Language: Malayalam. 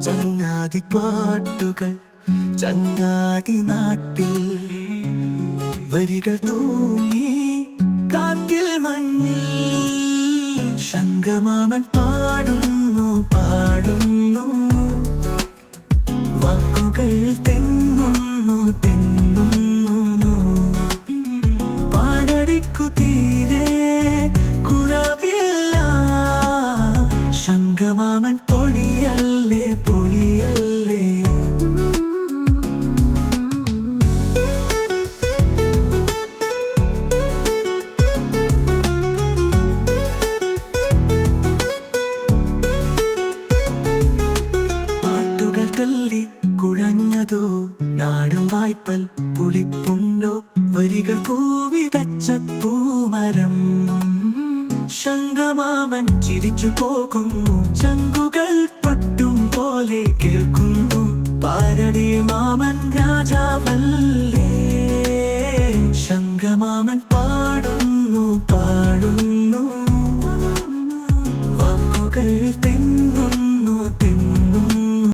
ചങ്ങാതി പാട്ടുകൾ ചങ്ങാതി നാട്ടിൽ വരികൾ തൂങ്ങി കാറ്റിൽ മഞ്ഞിൽ ശങ്കമാമൻ പാടുന്നു പാടുന്നു. വാക്കുകൾ തെങ്ങുന്നു തെങ്ങുന്നു പാടടിക്കു തീരെ കുറവില്ല ശങ്കമാമൻ പൊളിയല്ലേ പാട്ടുകൾ തല്ലി കുഴഞ്ഞതോ നാടും വായ്പൽ പുളിപ്പുണ്ടോ വരികൾ പൂവി വെച്ച പൂമരം. ശങ്കമാമൻ ചിരിച്ചു പോകുന്നു ചങ്കുകൾ പോലെ കേൾക്കുന്നു. പാരടി മാമൻ രാജാവല്ലേ? ശങ്കമാമൻ പാടുന്നു പാടുന്നു. വാക്കുകൾ തിന്നുന്നു തിന്നു.